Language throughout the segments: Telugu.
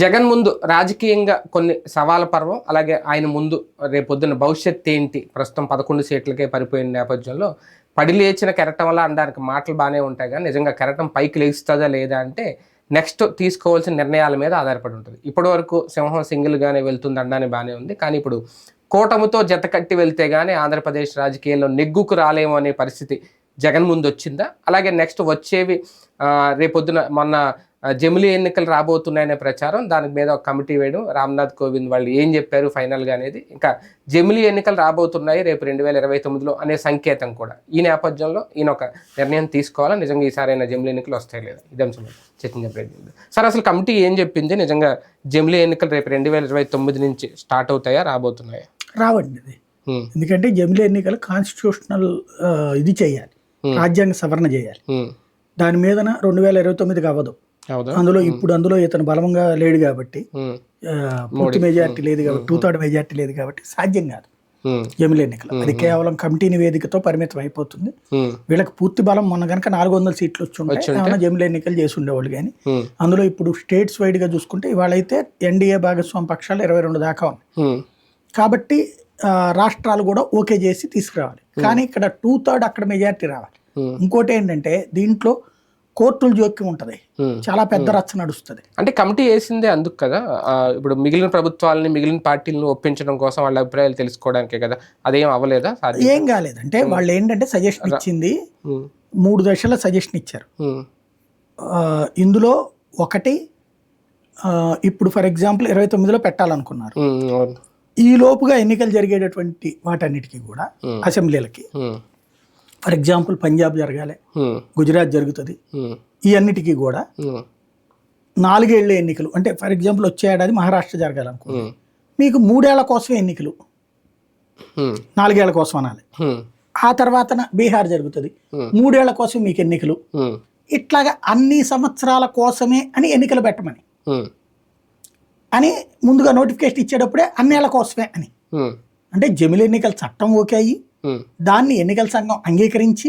జగన్ ముందు రాజకీయంగా కొన్ని సవాల పర్వం అలాగే ఆయన ముందు రేపొద్దున భవిష్యత్ ఏంటి? ప్రస్తుతం పదకొండు సీట్లకే పడిపోయిన నేపథ్యంలో పడి లేచిన కెరటం వల్ల అనడానికి మాటలు బాగానే ఉంటాయి కానీ నిజంగా కెరటం పైకి లేస్తుందా లేదా అంటే నెక్స్ట్ తీసుకోవాల్సిన నిర్ణయాల మీద ఆధారపడి ఉంటుంది. ఇప్పటి వరకు సింహం సింగిల్గానే వెళ్తుంది అనడానికి బాగానే ఉంది. కానీ ఇప్పుడు కూటమితో జత కట్టి వెళ్తే కానీ ఆంధ్రప్రదేశ్ రాజకీయాల్లో నెగ్గుకు రాలేము అనే పరిస్థితి జగన్ ముందు వచ్చిందా? అలాగే నెక్స్ట్ వచ్చేవి రేపొద్దున మొన్న జమిలీ ఎన్నికలు రాబోతున్నాయనే ప్రచారం. దాని మీద ఒక కమిటీ వేయడం. రామ్నాథ్ కోవింద్ వాళ్ళు ఏం చెప్పారు ఫైనల్గా అనేది. ఇంకా జమిలీ ఎన్నికలు రాబోతున్నాయి రేపు రెండు వేల ఇరవై తొమ్మిదిలో అనే సంకేతం కూడా. ఈ నేపథ్యంలో ఈయన ఒక నిర్ణయం తీసుకోవాలా? నిజంగా ఈసారైనా జమిలీ ఎన్నికలు వస్తాయి లేదా. ఇదే చర్చించే ప్రయత్నం. సార్ అసలు కమిటీ ఏం చెప్పింది? నిజంగా జమిలీ ఎన్నికలు రేపు రెండు వేల ఇరవై తొమ్మిది నుంచి స్టార్ట్ అవుతాయా? రాబోతున్నాయా? రావండి అది ఎందుకంటే జమిలీ ఎన్నికలు కాన్స్టిట్యూషనల్ ఇది చేయాలి. రాజ్యాంగ సవరణ చేయాలి. దాని మీదన రెండు వేల ఇరవై తొమ్మిదికి అవ్వదు. అవుదా అందులో ఇప్పుడు అందులో ఇతను బలంగా లేడు కాబట్టి పూర్తి మెజార్టీ లేదు కాబట్టి టూ థర్డ్ మెజార్టీ లేదు కాబట్టి సాధ్యం కాదు. జమిలీ ఎన్నికలు అది కేవలం కమిటీ నివేదికతో పరిమితం అయిపోతుంది. వీళ్ళకి పూర్తి బలం మొన్న కనుక నాలుగు వందల సీట్లు వచ్చి జమిలీ ఎన్నికలు చేసి ఉండేవాళ్ళు కానీ అందులో ఇప్పుడు స్టేట్స్ వైడ్గా చూసుకుంటే ఇవాళ అయితే ఎన్డీఏ భాగస్వామి పక్షాలు ఇరవై రెండు దాకా ఉన్నాయి. కాబట్టి రాష్ట్రాలు కూడా ఓకే చేసి తీసుకురావాలి. కానీ ఇక్కడ టూ థర్డ్ అక్కడ మెజారిటీ రావాలి. ఇంకోటి ఏంటంటే దీంట్లో కోర్టుల జోక్యం ఉంటది. చాలా పెద్ద రచ్చ నడుస్తుంది. అంటే కమిటీ వేసిందే అందుకు కదా? ఇప్పుడు మిగిలిన ప్రభుత్వాలని మిగిలిన పార్టీలను ఒప్పించడం కోసం వాళ్ళ అభిప్రాయాలు తెలుసుకోవడానికే కదా? అదేం అవ్వలేదా ఏం కాలేదంటే వాళ్ళు ఏంటంటే సజెషన్ ఇచ్చింది. మూడు దశల సజెషన్ ఇచ్చారు. ఇందులో ఒకటి ఇప్పుడు ఫర్ ఎగ్జాంపుల్ ఇరవై తొమ్మిదిలో పెట్టాలనుకున్నారు. ఈ లోపుగా ఎన్నికలు జరిగేటటువంటి వాటన్నిటికీ కూడా. అసెంబ్లీలకి ఫర్ ఎగ్జాంపుల్ పంజాబ్ జరగాలి గుజరాత్ జరుగుతుంది ఈ అన్నిటికీ కూడా నాలుగేళ్ళ ఎన్నికలు అంటే ఫర్ ఎగ్జాంపుల్ వచ్చే ఏడాది మహారాష్ట్ర జరగాలనుకో మీకు మూడేళ్ళ కోసమే ఎన్నికలు. నాలుగేళ్ళ కోసం అనాలి. ఆ తర్వాత బీహార్ జరుగుతుంది. మూడేళ్ళ కోసం మీకు ఎన్నికలు. ఇట్లాగా అన్ని సంవత్సరాల కోసమే అని ఎన్నికలు పెట్టమని. అని ముందుగా నోటిఫికేషన్ ఇచ్చేటప్పుడే అన్నేళ్ళ కోసమే అని. అంటే జమిలి ఎన్నికల చట్టం ఓకే అయ్యి దాన్ని ఎన్నికల సంఘం అంగీకరించి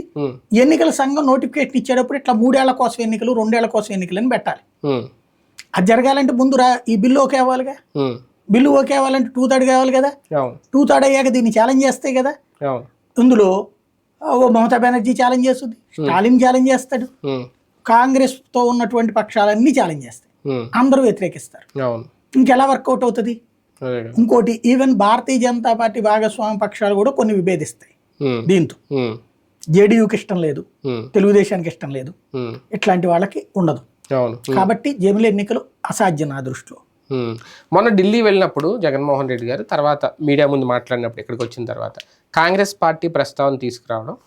ఎన్నికల సంఘం నోటిఫికేషన్ ఇచ్చేటప్పుడు ఇట్లా మూడేళ్ళ కోసం ఎన్నికలు రెండేళ్ళ కోసం ఎన్నికలు అని పెట్టాలి అది జరగాలంటే ముందు రా ఈ బిల్లు ఓకే అవ్వాలిగా. బిల్లు ఓకే అవ్వాలంటే టూ థర్డ్ కావాలి కదా? టూ థర్డ్ అయ్యాక దీన్ని ఛాలెంజ్ చేస్తాయి కదా? ఇందులో ఓ మమతా బెనర్జీ ఛాలెంజ్ చేస్తుంది స్టాలిన్ ఛాలెంజ్ చేస్తాడు హ్మ్, కాంగ్రెస్తో ఉన్నటువంటి పక్షాలన్నీ ఛాలెంజ్ చేస్తాయి. అందరూ వ్యతిరేకిస్తారు. ఇంకెలా వర్కౌట్ అవుతుంది. ఇంకోటి ఈవెన్ భారతీయ జనతా పార్టీ భాగస్వామ్య పక్షాలు కూడా కొన్ని విభేదిస్తాయి. దీంతో. జేడీయూకి ఇష్టం లేదు. తెలుగుదేశానికి ఇష్టం లేదు. ఇట్లాంటి వాళ్ళకి ఉండదు. కాబట్టి జమిలి ఎన్నికలు అసాధ్యం నా దృష్టిలో. మొన్న ఢిల్లీ వెళ్ళినప్పుడు జగన్మోహన్ రెడ్డి గారు తర్వాత మీడియా ముందు మాట్లాడినప్పుడు ఇక్కడికి వచ్చిన తర్వాత కాంగ్రెస్ పార్టీ ప్రస్తావన తీసుకురావడం.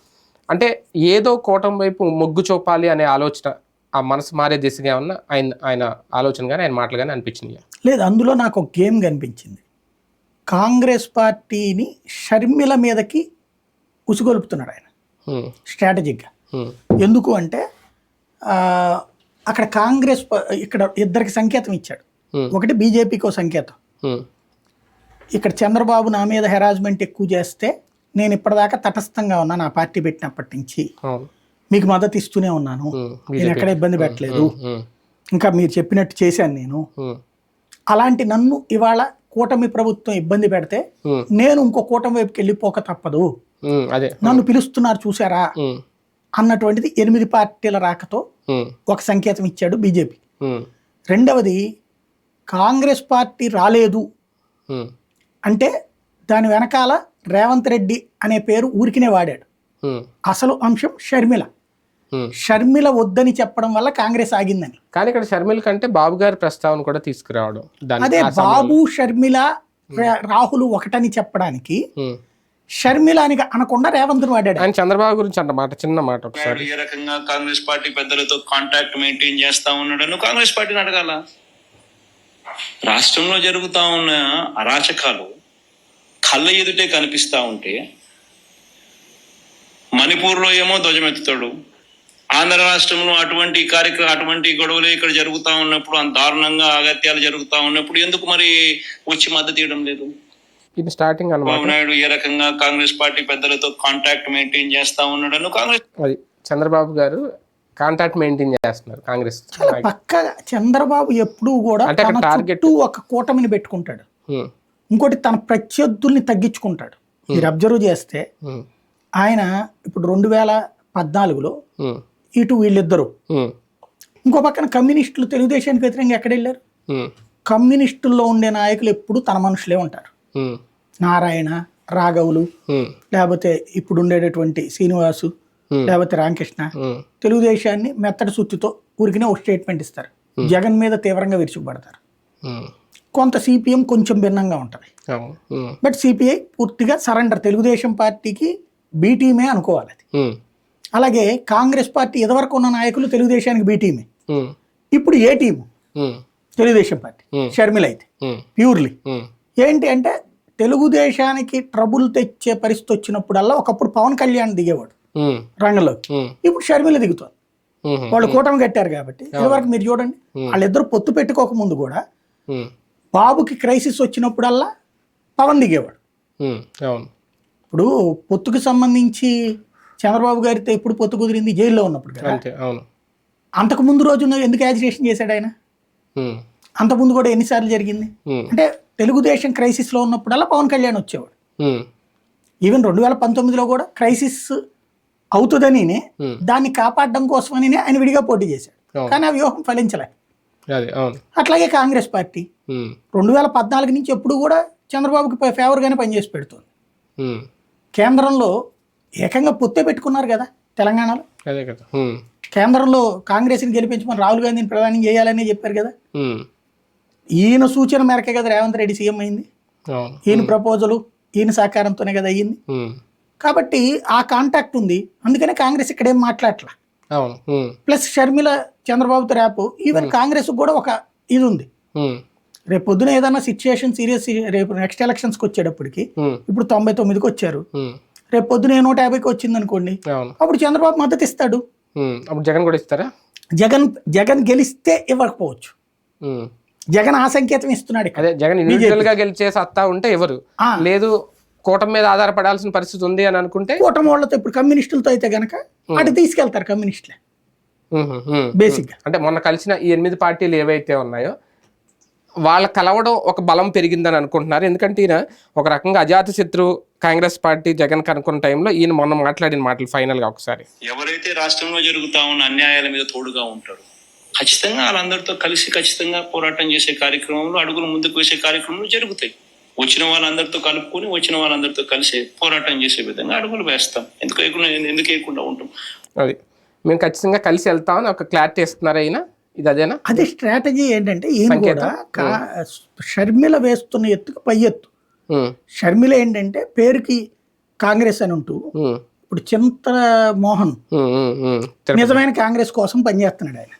అంటే ఏదో కూటమి వైపు మొగ్గు చూపాలి అనే ఆలోచన ఆ మనసు మారే దిశగా ఏమన్నా ఆయన ఆయన ఆలోచన కానీ ఆయన మాటలు కానీ అనిపించింది లేదు అందులో నాకు ఒక గేమ్ కనిపించింది. కాంగ్రెస్ పార్టీని షర్మిల మీదకి ఉసుగొలుపుతున్నాడు ఆయన. స్ట్రాటజిక్గా. ఎందుకు అంటే అక్కడ కాంగ్రెస్ ఇక్కడ ఇద్దరికి సంకేతం ఇచ్చాడు. ఒకటి బీజేపీకి ఒక సంకేతం ఇక్కడ చంద్రబాబు నా మీద హెరాస్మెంట్ ఎక్కువ చేస్తే నేను ఇప్పటిదాకా తటస్థంగా ఉన్నా నా పార్టీ పెట్టినప్పటి నుంచి. మీకు మద్దతు ఇస్తూనే ఉన్నాను. నేను ఎక్కడ ఇబ్బంది పెట్టలేదు. ఇంకా మీరు చెప్పినట్టు చేశాను నేను. అలాంటి నన్ను ఇవాళ కూటమి ప్రభుత్వం ఇబ్బంది పెడితే నేను ఇంకో కూటమి వైపుకి వెళ్ళిపోక తప్పదు. నన్ను పిలుస్తున్నారు చూసారా అన్నటువంటిది ఎనిమిది పార్టీల రాకతో ఒక సంకేతం ఇచ్చాడు బీజేపీ. రెండవది కాంగ్రెస్ పార్టీ రాలేదు. అంటే దాని వెనకాల రేవంత్ రెడ్డి అనే పేరు ఊరికినే వాడాడు. అసలు అంశం షర్మిల. షర్మిల వద్దని చెప్పడం వల్ల కాంగ్రెస్ ఆగిందని. కానీ ఇక్కడ షర్మిల కంటే బాబు గారి ప్రస్తావన కూడా తీసుకురావడం. అదే. బాబు షర్మిల రాహుల్ ఒకటని చెప్పడానికి. షర్మిల అని అనకుండా రేవంత్ వాడాడు. ఆయన చంద్రబాబు గురించి అంట మాట చిన్న మాట ఒకసారి. ఏ రకంగా కాంగ్రెస్ పార్టీ పెద్దలతో కాంటాక్ట్ మెయింటైన్ చేస్తా ఉన్నాడను కాంగ్రెస్ పార్టీని అడగాల? రాష్ట్రంలో జరుగుతా ఉన్న అరాచకాలు కళ్ళ ఎదుటే కనిపిస్తా ఉంటే మణిపూర్లో ఏమో ధ్వజమెత్తుతాడు. ఆంధ్ర రాష్ట్రంలో అటువంటి కార్యక్రమం అటువంటి గొడవలు ఇక్కడ జరుగుతా ఉన్నప్పుడు అంత దారుణంగా అగత్యాలు జరుగుతా ఉన్నప్పుడు ఎందుకు మరి వచ్చి మద్దతు ఇవ్వడం లేదు? ఇది స్టార్టింగ్ అన్నమాట. బాబు నాయుడు ఏ రకంగా కాంగ్రెస్ పార్టీ పెద్దలతో కాంటాక్ట్ మెయింటైన్ చేస్తా ఉన్నాడను కాంగ్రెస్ అది చంద్రబాబు గారు కాంటాక్ట్ మెయింటైన్ చేస్తున్నారు కాంగ్రెస్ చాలా పక్కగా చంద్రబాబు ఎప్పుడూ కూడా చుట్టూ ఒక కూటమిని పెట్టుకుంటాడు. ఇంకోటి తన ప్రత్యర్థుల్ని తగ్గించుకుంటాడు. మీరు అబ్జర్వ్ చేస్తే ఆయన ఇప్పుడు రెండు వేల పద్నాలుగులో ఇటు వీళ్ళిద్దరు. ఇంకో పక్కన కమ్యూనిస్టులు తెలుగుదేశానికి వ్యతిరేకంగా ఎక్కడ వెళ్ళారు? కమ్యూనిస్టుల్లో ఉండే నాయకులు ఎప్పుడు తన మనుషులే ఉంటారు. నారాయణ రాఘవులు లేకపోతే ఇప్పుడు ఉండేటటువంటి శ్రీనివాసు. లేకపోతే రామకృష్ణ తెలుగుదేశాన్ని మెత్తడి సుత్తితో ఊరికినే ఒక స్టేట్మెంట్ ఇస్తారు. జగన్ మీద తీవ్రంగా విరుచుకుపడతారు. కొంత సిపిఎం కొంచెం భిన్నంగా ఉంటుంది. బట్ సిపిఐ పూర్తిగా సరెండర్. తెలుగుదేశం పార్టీకి బీటీమే అనుకోవాలి అది. అలాగే కాంగ్రెస్ పార్టీ ఇదివరకు ఉన్న నాయకులు తెలుగుదేశానికి బీటీమే ఉమ్, ఇప్పుడు ఏ టీము? తెలుగుదేశం పార్టీ. షర్మిల అయితే. ప్యూర్లీ. ఏంటి అంటే తెలుగుదేశానికి ట్రబుల్ తెచ్చే పరిస్థితి వచ్చినప్పుడల్లా ఒకప్పుడు పవన్ కళ్యాణ్ దిగేవాడు. రంగంలోకి. ఉమ్, ఇప్పుడు షర్మిల దిగుతుంది. ఉమ్, వాళ్ళు కూటమి కట్టారు కాబట్టి. ఇదివరకు మీరు చూడండి. వాళ్ళిద్దరు పొత్తు పెట్టుకోక ముందు కూడా బాబుకి క్రైసిస్ వచ్చినప్పుడల్లా పవన్ దిగేవాడు. ఇప్పుడు పొత్తుకు సంబంధించి చంద్రబాబు గారితో ఎప్పుడు పొత్తు కుదిరింది జైల్లో ఉన్నప్పుడు కదా. అంతే అవును. అంతకు ముందు రోజు ఎందుకు యాజిటేషన్ చేశాడు ఆయన? ఉమ్, అంతకుముందు కూడా ఎన్నిసార్లు జరిగింది? అంటే తెలుగుదేశం క్రైసిస్లో ఉన్నప్పుడల్లా పవన్ కళ్యాణ్ వచ్చేవాడు. ఈవెన్ రెండు వేల పంతొమ్మిదిలో కూడా క్రైసిస్ అవుతుందని. దాన్ని కాపాడడం కోసమని ఆయన విడిగా పోటీ చేశాడు. కానీ ఆ వ్యూహం ఫలించలే. అట్లాగే కాంగ్రెస్ పార్టీ రెండు వేల పద్నాలుగు నుంచి ఎప్పుడు కూడా చంద్రబాబుకి ఫేవర్గానే పనిచేసి పెడుతుంది. కేంద్రంలో ఏకంగా పొత్తే పెట్టుకున్నారు కదా తెలంగాణలో. అదే కదా. కేంద్రంలో కాంగ్రెస్ని గెలిపించమని రాహుల్ గాంధీని ప్రధాని చేయాలని చెప్పారు కదా. ఈయన సూచన మేరకే కదా రేవంత్ రెడ్డి సీఎం అయింది. ఈయన ప్రపోజలు ఈయన సహకారంతోనే కదా అయ్యింది. కాబట్టి ఆ కాంటాక్ట్ ఉంది. అందుకనే కాంగ్రెస్ ఇక్కడేం మాట్లాడట్లా. ప్లస్ షర్మిల చంద్రబాబుతో రేపు ఈవెన్ కాంగ్రెస్ కూడా ఒక ఇది ఉంది. రేపు పొద్దున ఏదైనా సిచ్యుయేషన్ సీరియస్ రేపు నెక్స్ట్ ఎలక్షన్స్కి వచ్చేటప్పటికి ఇప్పుడు తొంభై తొమ్మిదికి వచ్చారు. రేపు పొద్దున నూట యాభైకి వచ్చింది అనుకోండి అప్పుడు చంద్రబాబు మద్దతు ఇస్తాడు. అప్పుడు జగన్ కూడా ఇస్తారా? జగన్ జగన్ గెలిస్తే ఇవ్వకపోవచ్చు. జగన్ ఆ సంకేతం ఇస్తున్నాడు అదే జగన్ ఇండివిజువల్గా గెలిచే సత్తా ఉంటే ఎవరు. లేదు కూటమి మీద ఆధారపడాల్సిన పరిస్థితి ఉంది అని అనుకుంటే? కూటమి వాళ్ళతో ఇప్పుడు కమ్యూనిస్టులతో అయితే గనక అటు తీసుకెళ్తారు కమ్యూనిస్టులే. బేసిక్గా అంటే మొన్న కలిసిన ఈ ఎనిమిది పార్టీలు ఏవైతే ఉన్నాయో వాళ్ళ కలవడం ఒక బలం పెరిగిందని అనుకుంటున్నారు. ఎందుకంటే ఈయన ఒక రకంగా అజాత శత్రువు కాంగ్రెస్ పార్టీ జగన్ కనుక్కున్న టైంలో ఈయన మొన్న మాట్లాడిన మాటలు ఫైనల్గా ఒకసారి. ఎవరైతే రాష్ట్రంలో జరుగుతా ఉన్న అన్యాయాల మీద తోడుగా ఉంటారు ఖచ్చితంగా వాళ్ళందరితో కలిసి ఖచ్చితంగా పోరాటం చేసే కార్యక్రమంలో అడుగులు ముందుకు వేసే కార్యక్రమాలు జరుగుతాయి. వచ్చిన వాళ్ళందరితో కలుపుకొని వచ్చిన వాళ్ళందరితో కలిసి పోరాటం చేసే విధంగా అడుగులు వేస్తాం. ఎందుకు ఎందుకు వేయకుండా ఉంటాం? అది. మేము ఖచ్చితంగా కలిసి వెళ్తామని ఒక క్లారిటీ ఇస్తున్నారు అయినా ఇది అదేనా? అదే స్ట్రాటజీ ఏంటంటే ఈయన కూడా షర్మిల వేస్తున్న ఎత్తుకు పై ఎత్తు. షర్మిల ఏంటంటే పేరుకి కాంగ్రెస్ అని ఉంటూ ఇప్పుడు చింత మోహన్. నిజమైన కాంగ్రెస్ కోసం పనిచేస్తున్నాడు ఆయన.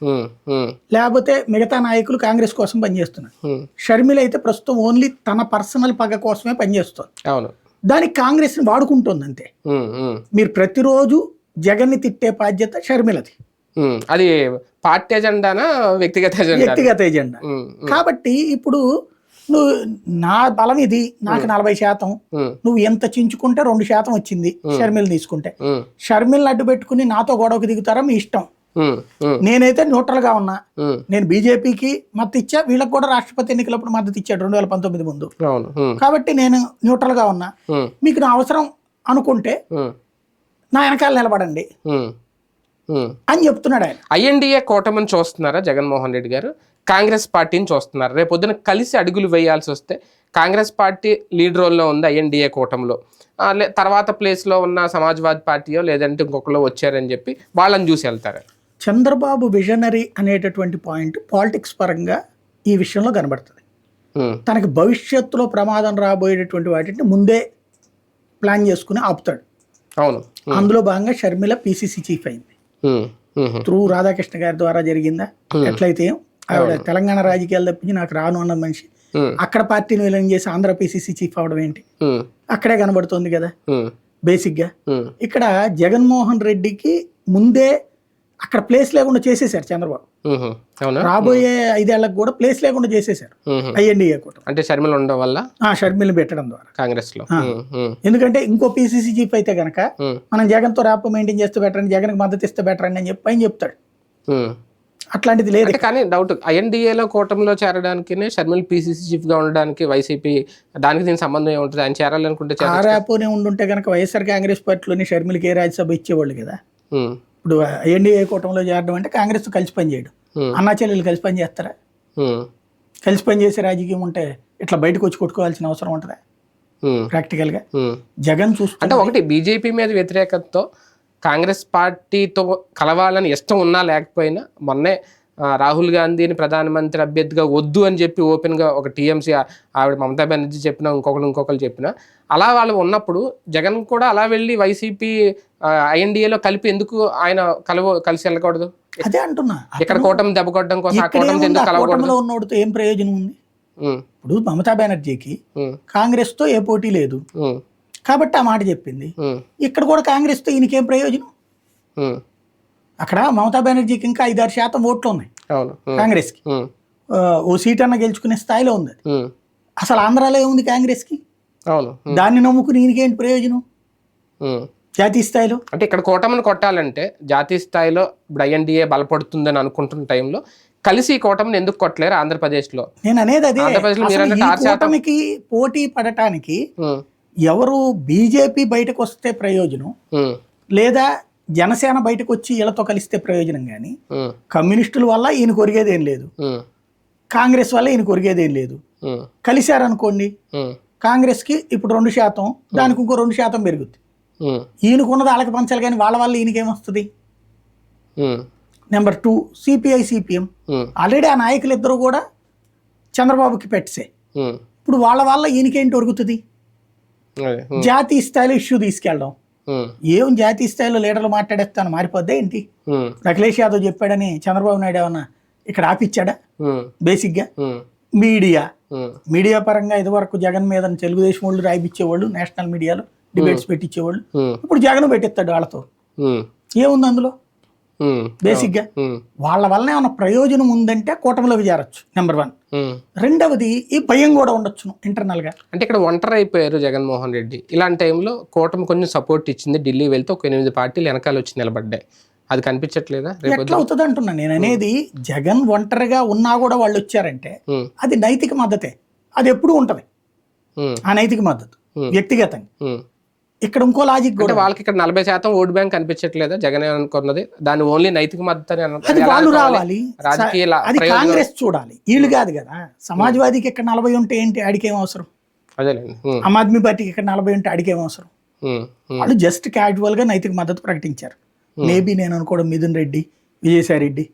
లేకపోతే మిగతా నాయకులు కాంగ్రెస్ కోసం పనిచేస్తున్నారు. ఉమ్, షర్మిల అయితే ప్రస్తుతం ఓన్లీ తన పర్సనల్ పగ కోసమే పనిచేస్తుంది. అవును. దానికి కాంగ్రెస్ని వాడుకుంటుంది అంతే. మీరు ప్రతిరోజు జగన్ని తిట్టే బాధ్యత షర్మిలది. అది పార్టీ ఎజెండానా వ్యక్తిగత ఎజెండా వ్యక్తిగత ఎజెండా. కాబట్టి ఇప్పుడు నువ్వు నా బలం ఇది నాకు నలభై శాతం. నువ్వు ఎంత చించుకుంటే రెండు శాతం వచ్చింది షర్మిల తీసుకుంటే. ఉమ్, షర్మిల్ని అడ్డు పెట్టుకుని నాతో గొడవకు దిగుతారా మీ ఇష్టం? నేనైతే న్యూట్రల్గా ఉన్నా. నేను బీజేపీకి మద్దతు ఇచ్చా వీళ్ళకి కూడా రాష్ట్రపతి ఎన్నికలప్పుడు మద్దతు ఇచ్చాడు రెండు వేల పంతొమ్మిది ముందు. కాబట్టి నేను న్యూట్రల్గా ఉన్నా. మీకు నా అవసరం అనుకుంటే నా వెనకాల నిలబడండి. అని చెప్తున్నాడు ఆయన. ఐఎన్డిఏ కూటమిని చూస్తున్నారా జగన్మోహన్ రెడ్డి గారు? కాంగ్రెస్ పార్టీని చూస్తున్నారు. రేపు పొద్దున కలిసి అడుగులు వేయాల్సి వస్తే కాంగ్రెస్ పార్టీ లీడ్ రోల్లో ఉంది ఐఎన్డిఏ కూటమిలో. తర్వాత ప్లేస్లో ఉన్న సమాజ్వాదీ పార్టీయో లేదంటే ఇంకొకరు వచ్చారని చెప్పి వాళ్ళని చూసి వెళ్తారు? చంద్రబాబు విజనరీ అనేటటువంటి పాయింట్ పాలిటిక్స్ పరంగా ఈ విషయంలో కనబడుతుంది. ఉమ్, తనకి భవిష్యత్తులో ప్రమాదం రాబోయేటటువంటి వాటిని ముందే ప్లాన్ చేసుకుని ఆపుతాడు. అవును. ఉమ్, అందులో భాగంగా షర్మిల పిసిసి చీఫ్ అయింది. త్రూ రాధాకృష్ణ గారి ద్వారా జరిగిందా? ఎట్లయితే ఆవిడ తెలంగాణ రాజకీయాలు తప్పించి నాకు రాను అన్న మనిషి. అక్కడ పార్టీని విలీనం చేసి ఆంధ్ర పిసిసి చీఫ్ అవడం ఏంటి? అక్కడే కనబడుతుంది కదా. ఉమ్, బేసిక్గా. ఉమ్, ఇక్కడ జగన్మోహన్ రెడ్డికి ముందే అక్కడ ప్లేస్ లేకుండా చేసేసారు చంద్రబాబు. రాబోయే ఐదేళ్ళకు కూడా ప్లేస్ లేకుండా చేసేసారు. ఐఎన్డీఏ కూటమి అంటే షర్మిల ఉండడం వల్ల? ఆ షర్మిలను పెట్టడం ద్వారా. కాంగ్రెస్లో ఎందుకంటే ఇంకో పీసీసీ చీఫ్ అయితే ఉమ్, మనం జగన్తో ర్యాప్ మెయింటైన్ చేస్తే బెటర్ అని జగన్కి మద్దతు ఇస్తే బెటర్ అని చెప్పి ఆయన చెప్తాడు. అట్లాంటిది లేదు కానీ డౌట్ ఐఎన్డిఏలో కూటమిలో చేరడానికి షర్మిల పిసిసి చీఫ్గా ఉండడానికి వైసీపీ దానికి దీనికి సంబంధం ఏముంటుంది? ఆయన చేరాలనుకుంటే. ర్యాప్నే ఉండుంటే కనుక వైఎస్ఆర్ కాంగ్రెస్ పార్టీలోని షర్మిలకి ఏ రాజ్యసభ ఇచ్చేవాళ్ళు కదా? ఇప్పుడు ఎన్డీఏ కూటమిలో చేరడం అంటే కాంగ్రెస్ కలిసి పని చేయడం. ఉమ్, అన్నా చెల్లెలు కలిసి పని చేస్తారా? ఉమ్, కలిసి పని చేసే రాజకీయం ఉంటే ఇట్లా బయటకు వచ్చి కొట్టుకోవాల్సిన అవసరం ఉంటుందా? ఉమ్, ప్రాక్టికల్గా ఉమ్. జగన్ చూస్తుంటే అంటే ఒకటి బీజేపీ మీద వ్యతిరేకతతో కాంగ్రెస్ పార్టీతో కలవాలని ఇష్టం ఉన్నా లేకపోయినా మొన్నే రాహుల్ గాంధీని ప్రధానమంత్రి అభ్యర్థిగా వద్దు అని చెప్పి ఓపెన్గా ఒక టీఎంసీ ఆవిడ మమతా బెనర్జీ చెప్పిన ఇంకొకరు ఇంకొకరు చెప్పిన అలా వాళ్ళు ఉన్నప్పుడు జగన్ కూడా అలా వెళ్ళి వైసీపీ ఐఎన్డిఏలో కలిపి ఎందుకు ఆయన కలవ కలిసి వెళ్ళకూడదు? అదే అంటున్నా. ఇక్కడ కూటమి దెబ్బ కొట్టడం కోసం? ఎందుకు ఆ కలవకూడదు? ఉన్నోడితో ఏం ప్రయోజనం ఉంది? ఇప్పుడు మమతా బెనర్జీకి ఉమ్, కాంగ్రెస్తో ఏ పోటీ లేదు. కాబట్టి ఆ మాట చెప్పింది. ఇక్కడ కూడా కాంగ్రెస్తో ఈయనకేం ప్రయోజనం. అక్కడ మమతా బెనర్జీకి ఇంకా ఐదారు శాతం ఓట్లు ఉన్నాయి. అవును. ఉమ్, ఆ, ఓ సీట్ అన్న గెలుచుకునే స్థాయిలో ఉంది అసలు ఆంధ్రాలో ఏముంది కాంగ్రెస్కి? అవును. ఉమ్, దాన్ని నమ్ముకుని ఈయనకేంటి ప్రయోజనం. జాతీయ స్థాయిలో? అంటే ఇక్కడ కూటమిని కొట్టాలంటే జాతీయ స్థాయిలో ఇప్పుడు ఐఎన్డిఏ బలపడుతుందని అనుకుంటున్న టైంలో కలిసి ఈ కూటమిని ఎందుకు కొట్టలేరు ఆంధ్రప్రదేశ్లో? నేను అనేది అదే. కూటమికి పోటీ పడటానికి ఎవరు బీజేపీ బయటకు వస్తే ప్రయోజనం లేదా జనసేన బయటకు వచ్చి వీళ్ళతో కలిస్తే ప్రయోజనం కానీ కమ్యూనిస్టుల వల్ల ఈయన కొరిగేది లేదు. కాంగ్రెస్ వల్ల ఈయన కొరిగేది లేదు. కలిశారనుకోండి కాంగ్రెస్కి ఇప్పుడు రెండు శాతం దానికి ఇంకో రెండు శాతం పెరుగుద్ది. ఈయనకున్నది వాళ్ళకి పంచాలి కానీ వాళ్ళ వల్ల ఈయనకేమొస్తుంది? Number two CPI CPM. Already ఆ నాయకులు ఇద్దరు కూడా చంద్రబాబుకి పెట్టసే. ఇప్పుడు వాళ్ళ వల్ల ఈయనకేంటి దొరుకుతుంది జాతీయ స్థాయిలో ఇష్యూ తీసుకెళ్ళడం. ఏం జాతీయ స్థాయిలో లీడర్లు మాట్లాడేస్తాను? మారిపోద్దా ఏంటి? అఖిలేష్ యాదవ్ చెప్పాడని చంద్రబాబు నాయుడు ఏమన్నా ఇక్కడ ఆపిచ్చాడా? బేసిక్గా మీడియా. మీడియా పరంగా ఇదివరకు జగన్ మీద తెలుగుదేశం వాళ్ళు రాయిపించేవాళ్ళు నేషనల్ మీడియాలో డిబేట్స్ పెట్టించేవాళ్ళు ఇప్పుడు జగన్ పెట్టిస్తాడు వాళ్ళతో. ఏముంది అందులో? బేసిక్గా వాళ్ళ వల్ల ఏమైనా ప్రయోజనం ఉందంటే కూటమిలోకి చేరొచ్చు నెంబర్ వన్. రెండవది ఈ భయం కూడా ఉండొచ్చును ఇంటర్నల్గా అంటే ఇక్కడ ఒంటరి అయిపోయారు జగన్మోహన్ రెడ్డి. ఇలాంటి టైంలో కూటమి కొంచెం సపోర్ట్ ఇచ్చింది ఢిల్లీ వెళ్తే ఒక ఎనిమిది పార్టీలు వెనకాల వచ్చి నిలబడ్డాయి. అది కనిపించట్లేదా? ఎట్లా అవుతుంది అంటున్నా నేను అనేది జగన్ ఒంటరిగా ఉన్నా కూడా వాళ్ళు వచ్చారంటే అది నైతిక మద్దతే. అది ఎప్పుడూ ఉంటది. ఆ నైతిక మద్దతు. వ్యక్తిగతంగా. ఇక్కడ ఇంకో లాజిక్ కూడా వాళ్ళకి ఇక్కడ నలభై శాతం ఓటు బ్యాంక్ కనిపించట్లేదా? జగన్ అనుకున్నది. దాని ఓన్లీ నైతిక మద్దతు వాళ్ళు? రావాలి. రాజకీయ అది కాంగ్రెస్ చూడాలి. వీళ్ళు కాదు కదా. సమాజ్వాదీకి ఇక్కడ నలభై ఉంటే ఏంటి? ఆడికేం అవసరం? అదేలేండి. ఆమ్ ఆద్మీ పార్టీకి ఇక్కడ నలభై ఉంటే ఆడికేం అవసరం? వాళ్ళు జస్ట్ క్యాజువల్గా నైతిక మద్దతు ప్రకటించారు. మేబీ నేను అనుకోవడం మిథున్ రెడ్డి విజయసాయి రెడ్డి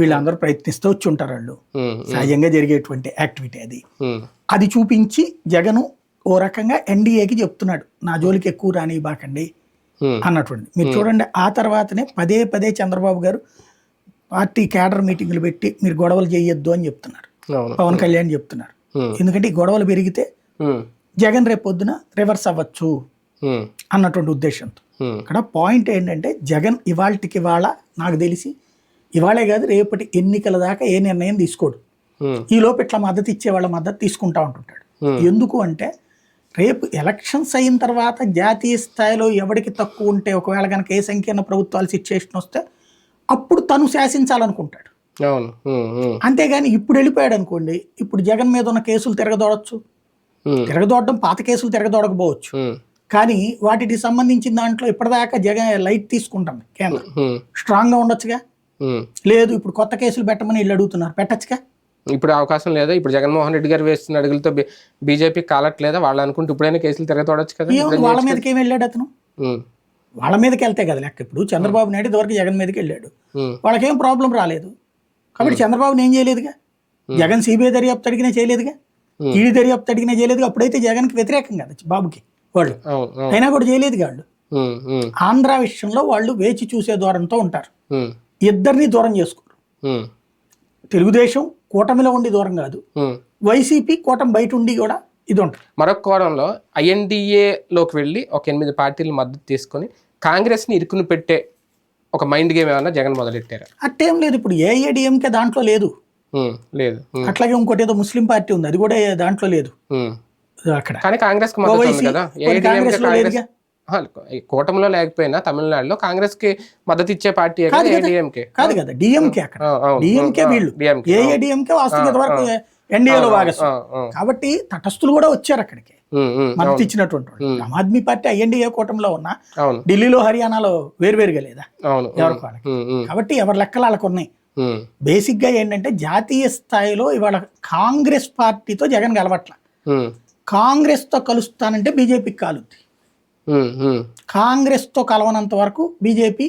వీళ్ళందరూ ప్రయత్నిస్తూ వచ్చి ఉంటారు వాళ్ళు. సహజంగా జరిగేటువంటి యాక్టివిటీ అది. అది చూపించి జగను ఓ రకంగా ఎన్డీఏకి చెప్తున్నాడు నా జోలికి ఎక్కువ రాని బాకండి అన్నటువంటి. మీరు చూడండి ఆ తర్వాతనే పదే పదే చంద్రబాబు గారు పార్టీ క్యాడర్ మీటింగ్లు పెట్టి మీరు గొడవలు చేయొద్దు అని చెప్తున్నారు. పవన్ కళ్యాణ్ చెప్తున్నారు. ఎందుకంటే ఈ గొడవలు పెరిగితే జగన్ రేపు పొద్దున రివర్స్ అవ్వచ్చు అన్నటువంటి ఉద్దేశంతో. ఇక్కడ పాయింట్ ఏంటంటే జగన్ ఇవాళకి ఇవాళ నాకు తెలిసి ఇవాళే కాదు రేపటి ఎన్నికల దాకా ఏ నిర్ణయం తీసుకోడు. ఈ లోపు ఇట్లా మద్దతు ఇచ్చే వాళ్ళ మద్దతు తీసుకుంటా ఉంటుంటాడు. ఎందుకు అంటే రేపు ఎలక్షన్స్ అయిన తర్వాత జాతీయ స్థాయిలో ఎవరికి తక్కువ ఉంటే ఒకవేళ కనుక ఏ సంకీర్ణ ప్రభుత్వాలు సిచ్యుయేషన్ వస్తే అప్పుడు తను శాసించాలనుకుంటాడు. అవును. అంతేగాని ఇప్పుడు వెళ్ళిపోయాడు అనుకోండి ఇప్పుడు జగన్ మీద ఉన్న కేసులు తిరగదోడచ్చు. తిరగదోడడం పాత కేసులు తిరగదోడకపోవచ్చు. కానీ వాటికి సంబంధించిన దాంట్లో ఇప్పటిదాకా జగన్ లైట్ తీసుకుంటుంది కేంద్రం. స్ట్రాంగ్గా ఉండొచ్చుగా. లేదు ఇప్పుడు కొత్త కేసులు పెట్టమని వీళ్ళు అడుగుతున్నారు. పెట్టచ్చుగా? ఇప్పుడు అవకాశం లేదా? ఇప్పుడు జగన్మోహన్ రెడ్డి గారు వేస్తున్న అడుగులతో బీజేపీ కాలట్లేదా? వాళ్ళు అనుకుంటే ఇప్పుడైనా కేసులు తిరగతోడచ్చు కదా? వాళ్ళ మీదకి ఏం వెళ్ళాడు అతను? వాళ్ళ మీదకి వెళ్తే కదా లెక్క. ఇప్పుడు చంద్రబాబు నాయుడు ఇదివరకు జగన్ మీదకి వెళ్ళాడు. వాళ్ళకేం ప్రాబ్లం రాలేదు. కాబట్టి చంద్రబాబుని ఏం చేయలేదుగా? జగన్ సిబిఐ దర్యాప్తు అడిగినా చేయలేదుగా. ఈడీ దర్యాప్తు అడిగినా చేయలేదుగా? అప్పుడైతే జగన్కి వ్యతిరేకం కదా బాబుకి వాళ్ళు. అయినా కూడా చేయలేదుగా వాళ్ళు? ఆంధ్ర విషయంలో వాళ్ళు వేచి చూసే దూరంతో ఉంటారు. ఇద్దరిని దూరం చేసుకోరు. తెలుగుదేశం కూటమిలో ఉండి దూరం కాదు. వైసీపీ కూటమి బయట ఉండి కూడా ఇది ఉంటుంది. మరొక కోణంలో ఐఎన్డిఏలోకి వెళ్ళి ఒక ఎనిమిది పార్టీలు మద్దతు తీసుకొని కాంగ్రెస్ని ఇరుకుని పెట్టే ఒక మైండ్ గేమ్ ఏమన్నా జగన్ మొదలెట్టారా? అట్టేం లేదు. ఇప్పుడు ఏఐడిఎంకే దాంట్లో లేదు. లేదు. అట్లాగే ఇంకోటి ఏదో ముస్లిం పార్టీ ఉంది. అది కూడా దాంట్లో లేదు. అక్కడ. కానీ కాంగ్రెస్ కాంగ్రెస్ కూటమిలో లేకపోయినా తమిళనాడులో కాంగ్రెస్కి మద్దతు ఇచ్చే పార్టీ కాదు కదా. కాదు కదా. డిఎంకే అక్కడ. డిఎంకే వీళ్ళు. ఏఐడిఎంకే వాస్తవం ఇంతవరకు ఎన్డీఏలో భాగస్వామి. కాబట్టి తటస్థులు కూడా వచ్చారు అక్కడికి. మద్దతు ఇచ్చినటువంటి ఆమ్ ఆద్మీ పార్టీ ఐఎన్డీఏ కూటమిలో ఉన్న ఢిల్లీలో హర్యానాలో వేరువేరుగా లేదా? ఎవరికి వాళ్ళకి? కాబట్టి ఎవరి లెక్కలు వాళ్ళకు ఉన్నాయి? బేసిక్గా ఏంటంటే జాతీయ స్థాయిలో ఇవాళ కాంగ్రెస్ పార్టీతో జగన్ కలవట్ల ఉమ్, కాంగ్రెస్తో కలుస్తానంటే బీజేపీకి కాలుద్ది. ఉమ్, ఉమ్, కాంగ్రెస్తో కలవనంత వరకు బీజేపీ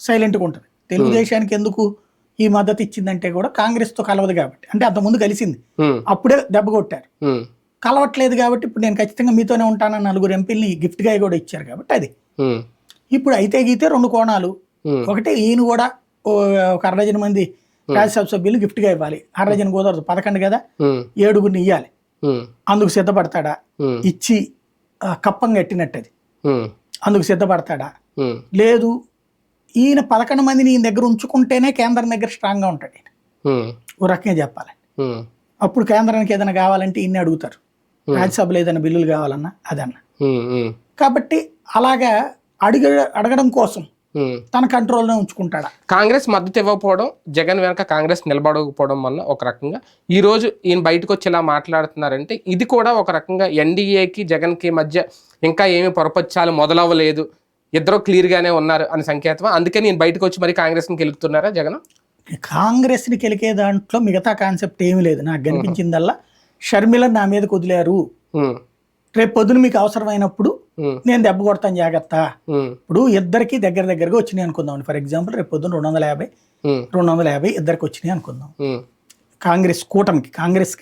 సైలెంట్గా ఉంటుంది. తెలుగుదేశానికి ఎందుకు ఈ మద్దతు ఇచ్చిందంటే కూడా కాంగ్రెస్తో కలవదు కాబట్టి. అంటే అంతకుముందు కలిసింది. అప్పుడే దెబ్బ కొట్టారు. కలవట్లేదు కాబట్టి ఇప్పుడు నేను ఖచ్చితంగా మీతోనే ఉంటానని నలుగురు ఎంపీలని గిఫ్ట్గా కూడా ఇచ్చారు కాబట్టి అది. ఇప్పుడు అయితే గీతే రెండు కోణాలు. ఒకటి ఈయన కూడా ఒక అరడజన మంది రాజ్యసభ సభ్యులు గిఫ్ట్గా ఇవ్వాలి. అరడజన కుదరదు. పదకొండు కదా? ఏడుగురిని ఇవ్వాలి అందుకు సిద్ధపడతాడా? ఇచ్చి కప్పం కట్టినట్టు అది ఉమ్, అందుకు సిద్ధపడతాడా? లేదు ఈయన పదకొండు మందిని ఈయన దగ్గర ఉంచుకుంటేనే కేంద్రం దగ్గర స్ట్రాంగ్గా ఉంటాడు ఈయన. ఓ రకంగా చెప్పాలి. అప్పుడు కేంద్రానికి ఏదైనా కావాలంటే ఈయన్ని అడుగుతారు. రాజ్యసభలో ఏదైనా బిల్లులు కావాలన్నా అదన్నా. కాబట్టి అలాగా అడిగ అడగడం కోసం. తన కంట్రోల్నే ఉంచుకుంటాడా? కాంగ్రెస్ మద్దతు ఇవ్వకపోవడం జగన్ వెనక కాంగ్రెస్ నిలబడకపోవడం వల్ల ఒక రకంగా. ఈ రోజు ఈయన బయటకు వచ్చి ఇలా మాట్లాడుతున్నారంటే ఇది కూడా ఒక రకంగా ఎన్డీఏకి జగన్కి మధ్య ఇంకా ఏమి పొరపచ్చాలు మొదలవ్వలేదు. ఇద్దరు క్లియర్ గానే ఉన్నారు అని సంకేతం అందుకే నేను బయటకు వచ్చి మరి కాంగ్రెస్కి గెలుపుతున్నారా జగన్? కాంగ్రెస్ని కెలికే దాంట్లో మిగతా కాన్సెప్ట్ ఏమీ లేదు. నాకు కనిపించిందల్లా షర్మిల నా మీదకి వదిలేరు. ఉమ్, రేపు పొద్దున మీకు అవసరమైనప్పుడు నేను దెబ్బ కొడతాను జాగ్రత్త. ఇప్పుడు ఇద్దరికి దగ్గర దగ్గరగా వచ్చినాయి అనుకుందాం ఫర్ ఎగ్జాంపుల్ రేపు పొద్దున రెండు వందల యాభై రెండు వందల యాభై ఇద్దరికి వచ్చినాయి అనుకుందాం. కాంగ్రెస్ కూటమికి కాంగ్రెస్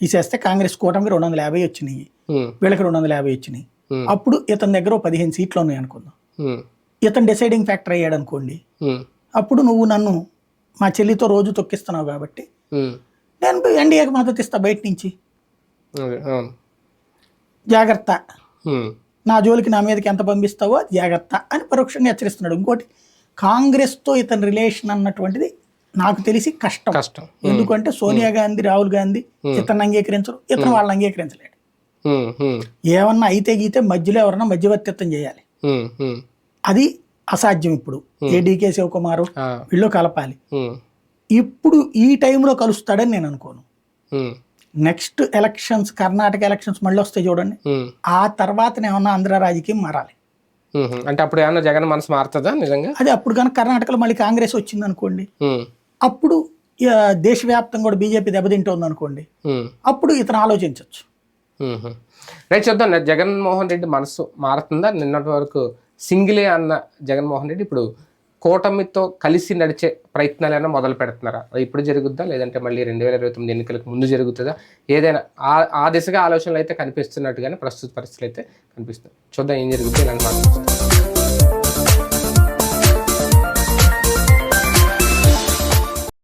తీసేస్తే కాంగ్రెస్ కూటమికి రెండు వందల యాభై వచ్చినాయి. వీళ్ళకి రెండు వందల యాభై వచ్చినాయి. అప్పుడు ఇతని దగ్గర పదిహేను సీట్లు ఉన్నాయి అనుకుందాం. ఇతను డిసైడింగ్ ఫ్యాక్టర్ అయ్యాడు అనుకోండి. అప్పుడు నువ్వు నన్ను మా చెల్లితో రోజు తొక్కిస్తున్నావు కాబట్టి నేను ఎన్డీఏకి మద్దతు ఇస్తా బయట నుంచి. జాగ్రత్త. నా జోలికి నా మీదకి ఎంత పంపిస్తావో జాగ్రత్త అని పరోక్షంగా హెచ్చరిస్తున్నాడు. ఇంకోటి కాంగ్రెస్తో ఇతని రిలేషన్ అన్నటువంటిది నాకు తెలిసి కష్టం. కష్టం. ఎందుకంటే సోనియా గాంధీ రాహుల్ గాంధీ ఇతను అంగీకరించరు. ఇతను వాళ్ళని అంగీకరించలేడు. ఏమన్నా అయితే గీతే మధ్యలో ఎవరన్నా మధ్యవర్తిత్వం చేయాలి. అది అసాధ్యం ఇప్పుడు. ఏ డీకే శివకుమారు వీళ్ళు కలపాలి. ఇప్పుడు ఈ టైంలో కలుస్తాడని నేను అనుకోను. నెక్స్ట్ ఎలక్షన్స్ కర్ణాటక ఎలక్షన్స్ మళ్ళీ వస్తాయి చూడండి. ఆ తర్వాత ఏమన్నా ఆంధ్ర రాజకీయం మారాలి. అంటే అప్పుడు ఏమన్నా జగన్ మనసు మారుతుందా నిజంగా? అది అప్పుడు కనుక కర్ణాటకలో మళ్ళీ కాంగ్రెస్ వచ్చింది అనుకోండి. అప్పుడు దేశవ్యాప్తంగా కూడా బీజేపీ దెబ్బతింటుంది అనుకోండి. అప్పుడు ఇతను ఆలోచించవచ్చు. రైట్ చూద్దాం. జగన్మోహన్ రెడ్డి మనసు మారుతుందా? నిన్నటి వరకు సింగిలే అన్న జగన్మోహన్ రెడ్డి ఇప్పుడు కూటమితో కలిసి నడిచే ప్రయత్నాలైనా మొదలు పెడుతున్నారా? ఇప్పుడు జరుగుద్దా? లేదంటే మళ్ళీ రెండు వేల ఇరవై తొమ్మిది ఎన్నికలకు ముందు జరుగుతుందా? ఏదైనా ఆ ఆ దిశగా ఆలోచనలు అయితే కనిపిస్తున్నట్టుగానే ప్రస్తుత పరిస్థితులు అయితే కనిపిస్తుంది చూద్దాం ఏం జరుగుతుంది ఇలాంటి